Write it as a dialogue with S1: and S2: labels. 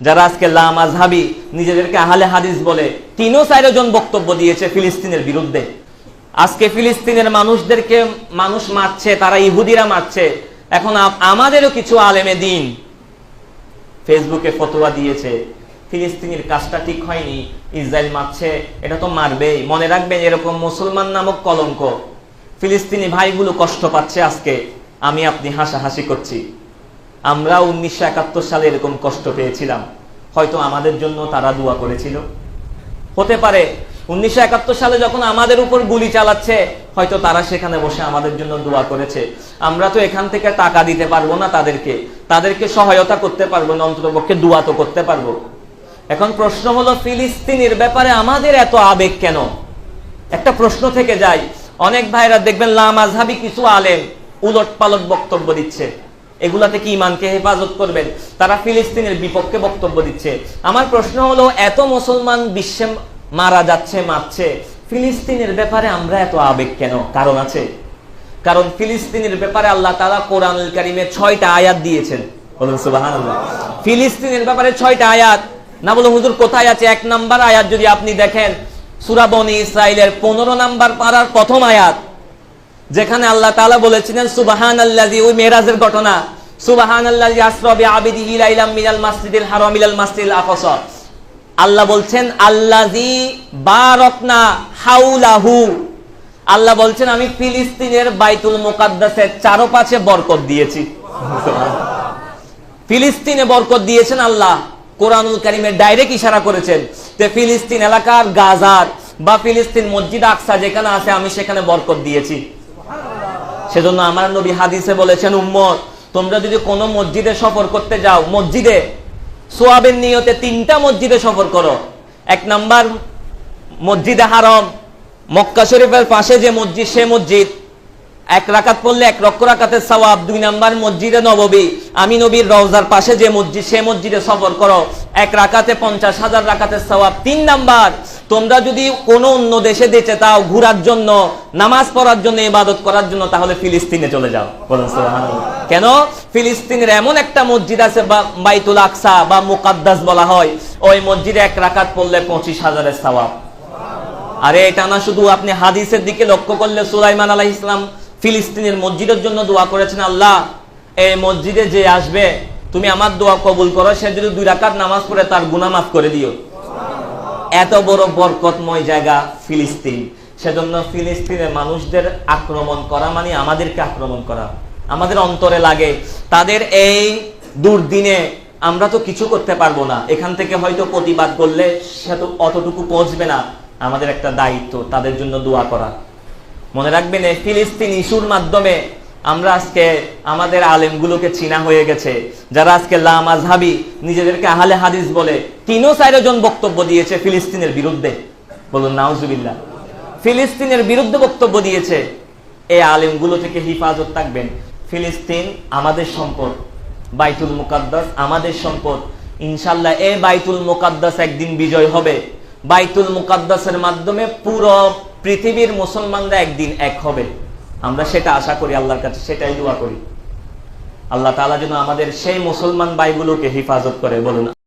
S1: যারা আজকে লামাজহাবি নিজেদেরকে আহলে হাদিস বলে, তিনও চারজন বক্তব্য দিয়েছে ফিলিস্তিনের বিরুদ্ধে। আজকে ফিলিস্তিনের মানুষদেরকে মানুষ মারছে, তারা ইহুদিরা মারছে। এখন আমাদেরও কিছু আলেমে দিন। ফেসবুকে ফতোয়া দিয়েছে, ফিলিস্তিনের কাজটা ঠিক হয়নি, ইসরায়েল মারছে, এটা তো মারবেই। মনে রাখবেন এরকম মুসলমান নামক কলঙ্ক, ফিলিস্তিনি ভাইগুলো কষ্ট পাচ্ছে আজকে। আমি আপনি হাসাহাসি করছি। আমরা উনিশশো একাত্তর সালে এরকম কষ্ট পেয়েছিলাম। হয়তো আমাদের জন্য তারা দোয়া করেছিল। হতে পারে, উনিশশো একাত্তর সালে যখন আমাদের উপর গুলি চালাচ্ছে, হয়তো তারা সেখানে বসে আমাদের জন্য দোয়া করেছে। আমরা তো এখান থেকে টাকা দিতে পারব না তাদেরকে। তাদেরকে সহায়তা করতে পারব না, অন্ততপক্ষে দোয়া তো করতে পারব। এখন প্রশ্ন হলো, ফিলিস্তিনের ব্যাপারে আমাদের এত আবেগ কেন? একটা প্রশ্ন থেকে যায় অনেক ভাইরা দেখবেন লামাজহাবি কিছু আলেম উলট পালট বক্তব্য দিচ্ছে। এগুলাতে কি ইমানকে হেফাজত করবেন? তারা ফিলিস্তিনের বিপক্ষে বক্তব্য দিচ্ছে। আমার প্রশ্ন হলো, এত মুসলমান বিশ্বে মারা যাচ্ছে, মারছে, ফিলিস্তিনের ব্যাপারে আমরা এত আবেগ কেন? কারণ আছে। কারণ ফিলিস্তিনের ব্যাপারে আল্লাহ তালা কোরআনুল কারিমে ছয়টা আয়াত দিয়েছেন। বলুন ফিলিস্তিনের ব্যাপারে ছয়টা আয়াত। না বলো হুজুর, কোথায় আছে? এক নাম্বার আয়াত যদি আপনি দেখেন, সূরা বনি ইসরাইলের পনেরো নাম্বার পাড়ার প্রথম আয়াত। যেখানে আল্লাহ তাআলা বলেছিলেন সুবাহান আল্লাজি ওই মেরাজের ঘটনা। সুবাহান আল্লাজি আসরবি আবিদিহি লাইলাম মিনাল মাসজিদিল হারাম ইলাল মাসজিদিল আকসা আল্লাহ বলছেন আল্লাজি বারাকনা হাউলাহু আল্লাহ বলছেন, আমি ফিলিস্তিনের বাইতুল মুকাদ্দাসের চারপাশে বরকত দিয়েছি। ফিলিস্তিনে বরকত দিয়েছেন আল্লাহ। কোরআনুল কারিমে ডাইরেক্ট ইশারা করেছেন যে ফিলিস্তিন এলাকার গাজার বা ফিলিস্তিন মসজিদ আকসা যেখানে আছে, আমি সেখানে বরকত দিয়েছি। সেজন্য আমার নবী হাদিসে বলেছেন, উম্মত, তোমরা যদি কোনো মসজিদে সফর করতে যাও, মসজিদে সোয়াবের নিয়তে তিনটা মসজিদে সফর করো। এক নাম্বার মসজিদে হারম, মক্কা শরীফের পাশে যে মসজিদ, সে মসজিদ। এক রাকাত পড়লে এক রক্ষ রাকাতের সওয়াব। দুই নাম্বার মসজিদে নববী, আমি নবীর রওজার পাশে যে মসজিদ, সে মসজিদে সফর করো। এক রাকাতে পঞ্চাশ হাজার রাকাতের সওয়াব। তিন নাম্বার তোমরা যদি কোনো অন্য দেশে যেতে তাও ঘোরার জন্য, নামাজ পড়ার জন্য, ইবাদত করার জন্য, তাহলে ফিলিস্তিনে চলে যাও। কেন? ফিলিস্তিনের এমন একটা মসজিদ আছে বা বাইতুল আকসা বা মুকাদ্দাস বলা হয়। ওই মসজিদে এক রাকাত পড়লে পঁচিশ হাজারের সওয়াব। আরে, এটা না শুধু আপনি হাদিসের দিকে লক্ষ্য করলে সুলাইমান আলাহ ইসলাম ফিলিস্তিনের মসজিদের জন্য দোয়া করেছেন, আল্লাহ, এই মসজিদে যে আসবে, তুমি আমার দোয়া কবুল করো, সে যদি দুই রাকাত নামাজ পড়ে, তার গুনাহ মাফ করে দিও। এত বড় বরকতময় জায়গা ফিলিস্তিন। সেজন্য ফিলিস্তিনের মানুষদের আক্রমণ করা মানে আমাদেরকে আক্রমণ করা। আমাদের অন্তরে লাগে, তাদের এই দুর্দিনে আমরা তো কিছু করতে পারব না। এখান থেকে হয়তো প্রতিবাদ করলে সে তো অতটুকু পৌঁছবে না। আমাদের একটা দায়িত্ব, তাদের জন্য দোয়া করা। মনে রাখবেন এই ফিলিস্তিন ইস্যুর মাধ্যমে আমরা আজকে আমাদের আলেমগুলোকে চিনা হয়ে গেছে, যারা আজকে লামাজহাবি নিজেদেরকে আহলে হাদিস বলে তিনও চারজন বক্তব্য দিয়েছে ফিলিস্তিনের বিরুদ্ধে। বলুন, নাউজুবিল্লাহ। ফিলিস্তিনের বিরুদ্ধে বক্তব্য দিয়েছে এই আলেমগুলো থেকে হিফাজত থাকবেন। ফিলিস্তিন আমাদের সম্পদ, বাইতুল মুকাদ্দাস আমাদের সম্পদ। ইনশাল্লাহ এ বাইতুল মুকাদ্দাস একদিন বিজয় হবে। বাইতুল মুকাদ্দাসের মাধ্যমে পুরো পৃথিবীর মুসলমানরা একদিন এক হবে। আমরা সেটা আশা করি, আল্লাহর কাছে সেটাই দোয়া করি। আল্লাহ তালা যেন আমাদের সেই মুসলমান ভাইগুলোকে হেফাজত করে, বলুন